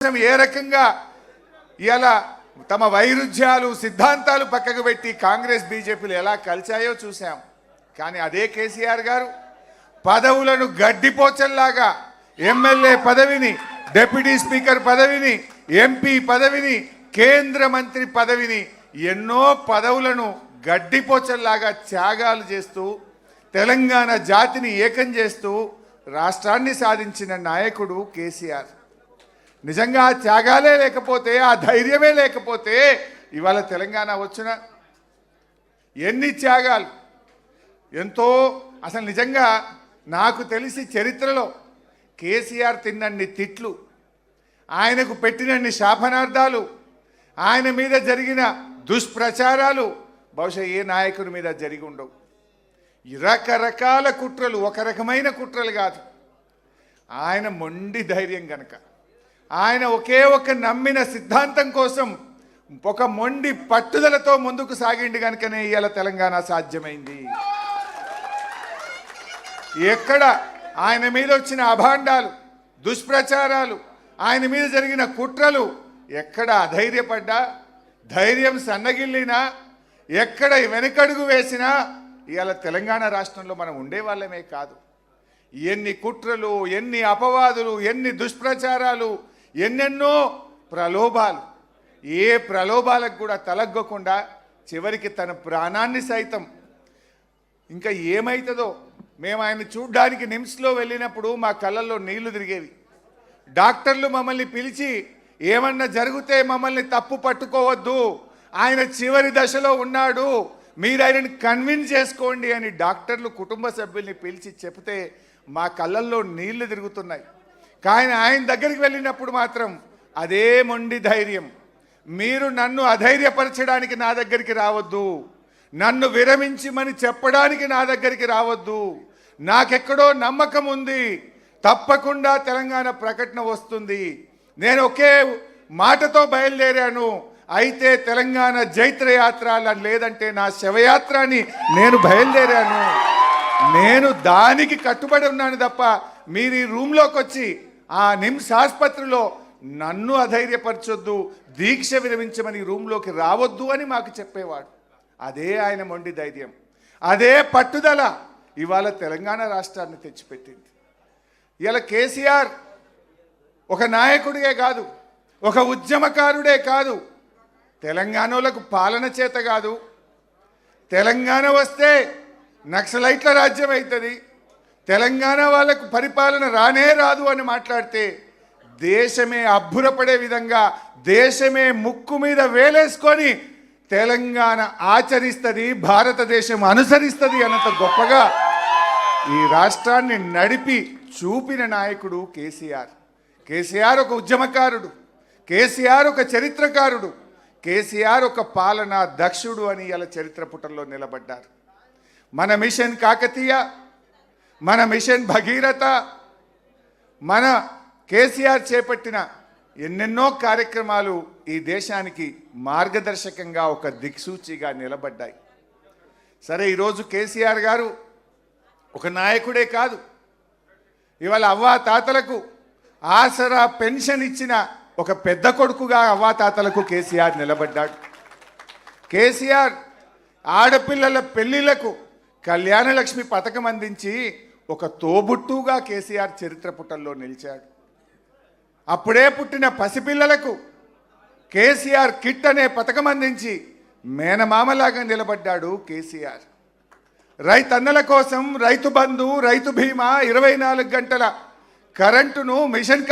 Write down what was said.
ఏ రకంగా ఇలా తమ వైరుధ్యాలు సిద్ధాంతాలు పక్కకు పెట్టి కాంగ్రెస్ బీజేపీలు ఎలా కలిశాయో చూశాం. కానీ అదే కేసీఆర్ గారు పదవులను గడ్డిపోచల్లాగా ఎమ్మెల్యే పదవిని డిప్యూటీ స్పీకర్ పదవిని ఎంపీ పదవిని కేంద్ర మంత్రి పదవిని ఎన్నో పదవులను గడ్డిపోచల్లాగా త్యాగాలు చేస్తూ తెలంగాణ జాతిని ఏకం చేస్తూ రాష్ట్రాన్ని సాధించిన నాయకుడు కేసీఆర్. నిజంగా ఆ త్యాగాలే లేకపోతే ఆ ధైర్యమే లేకపోతే ఇవాళ తెలంగాణ వచ్చిన ఎన్ని త్యాగాలు ఎంతో అసలు నిజంగా నాకు తెలిసి చరిత్రలో కేసీఆర్ తిన్నన్ని తిట్లు ఆయనకు పెట్టినన్ని శాపనార్థాలు ఆయన మీద జరిగిన దుష్ప్రచారాలు బహుశా ఏ నాయకుడి మీద జరిగి ఉండవు. ఈ రకరకాల కుట్రలు ఒక రకమైన కుట్రలు కాదు. ఆయన మొండి ధైర్యం కనుక ఆయన ఒకే ఒక నమ్మిన సిద్ధాంతం కోసం ఒక మొండి పట్టుదలతో ముందుకు సాగిండి కనుకనే ఇవాళ తెలంగాణ సాధ్యమైంది. ఎక్కడ ఆయన మీద వచ్చిన అభాండాలు దుష్ప్రచారాలు ఆయన మీద జరిగిన కుట్రలు ఎక్కడ అధైర్యపడ్డా ధైర్యం సన్నగిల్లినా ఎక్కడ వెనకడుగు వేసినా ఇవాళ తెలంగాణ రాష్ట్రంలో మనం ఉండేవాళ్ళమే కాదు. ఎన్ని కుట్రలు ఎన్ని అపవాదులు ఎన్ని దుష్ప్రచారాలు ఎన్నెన్నో ప్రలోభాలు. ఏ ప్రలోభాలకు కూడా తలగ్గకుండా చివరికి తన ప్రాణాన్ని సైతం. ఇంకా ఏమవుతుందో మేము ఆయన చూడ్డానికి నిమ్స్లో వెళ్ళినప్పుడు మా కళ్ళల్లో నీళ్ళు తిరిగేవి. డాక్టర్లు మమ్మల్ని పిలిచి ఏమన్నా జరిగితే మమ్మల్ని తప్పు పట్టుకోవద్దు ఆయన చివరి దశలో ఉన్నాడు మీరు ఆయనని కన్విన్స్ చేసుకోండి అని డాక్టర్లు కుటుంబ సభ్యుల్ని పిలిచి చెప్తే మా కళ్ళల్లో నీళ్ళు తిరుగుతున్నాయి. కానీ ఆయన దగ్గరికి వెళ్ళినప్పుడు మాత్రం అదే మొండి ధైర్యం. మీరు నన్ను అధైర్యపరచడానికి నా దగ్గరికి రావద్దు. నన్ను విరమించమని చెప్పడానికి నా దగ్గరికి రావద్దు. నాకెక్కడో నమ్మకం ఉంది. తప్పకుండా తెలంగాణ ప్రకటన వస్తుంది. నేను ఒకే మాటతో బయలుదేరాను. అయితే తెలంగాణ జైత్రయాత్ర అలా లేదంటే నా శవయాత్ర అని నేను బయలుదేరాను. నేను దానికి కట్టుబడి ఉన్నాను తప్ప మీరు ఈ రూమ్లోకి వచ్చి ఆ నిమ్స్ ఆసుపత్రిలో నన్ను అధైర్యపరచొద్దు దీక్ష విరమించమని రూమ్లోకి రావద్దు అని మాకు చెప్పేవాడు. అదే ఆయన మొండి ధైర్యం. అదే పట్టుదల ఇవాళ తెలంగాణ రాష్ట్రాన్ని తెచ్చిపెట్టింది. ఇలా కేసీఆర్ ఒక నాయకుడిగే కాదు ఒక ఉద్యమకారుడే కాదు తెలంగాణలకు పాలన చేత కాదు. తెలంగాణ వస్తే నక్సలైట్ల రాజ్యం అవుతుంది తెలంగాణ వాళ్ళకు పరిపాలన రానే రాదు అని మాట్లాడితే దేశమే అబ్బురపడే విధంగా దేశమే ముక్కు మీద వేలేసుకొని తెలంగాణ ఆచరిస్తుంది భారతదేశం అనుసరిస్తుంది అన్నంత గొప్పగా ఈ రాష్ట్రాన్ని నడిపి చూపిన నాయకుడు కేసీఆర్. కేసీఆర్ ఒక ఉద్యమకారుడు కేసీఆర్ ఒక చరిత్రకారుడు కేసీఆర్ ఒక పాలనా దక్షుడు అని ఇలా చరిత్ర పుటల్లో నిలబడ్డారు. మన మిషన్ కాకతీయ మన మిషన్ భగీరథ మన కేసీఆర్ చేపట్టిన ఎన్నెన్నో కార్యక్రమాలు ఈ దేశానికి మార్గదర్శకంగా ఒక దిక్సూచిగా నిలబడ్డాయి. సరే ఈరోజు కేసీఆర్ గారు ఒక నాయకుడే కాదు. ఇవాళ అవ్వా తాతలకు ఆసరా పెన్షన్ ఇచ్చిన ఒక పెద్ద కొడుకుగా అవ్వా తాతలకు కేసీఆర్ నిలబడ్డాడు. కేసీఆర్ ఆడపిల్లల పెళ్ళిళ్ళకు కళ్యాణలక్ష్మి పథకం అందించి ఒక తోబుట్టుగా కేసీఆర్ చరిత్ర పుటల్లో నిలిచాడు. అప్పుడే పుట్టిన పసిపిల్లలకు కేసీఆర్ కిట్ అనే పథకం అందించి మేనమామలాగా నిలబడ్డాడు కేసీఆర్. రైతన్నల కోసం రైతు బంధు రైతు బీమా ఇరవై నాలుగు గంటల కరెంటును మిషన్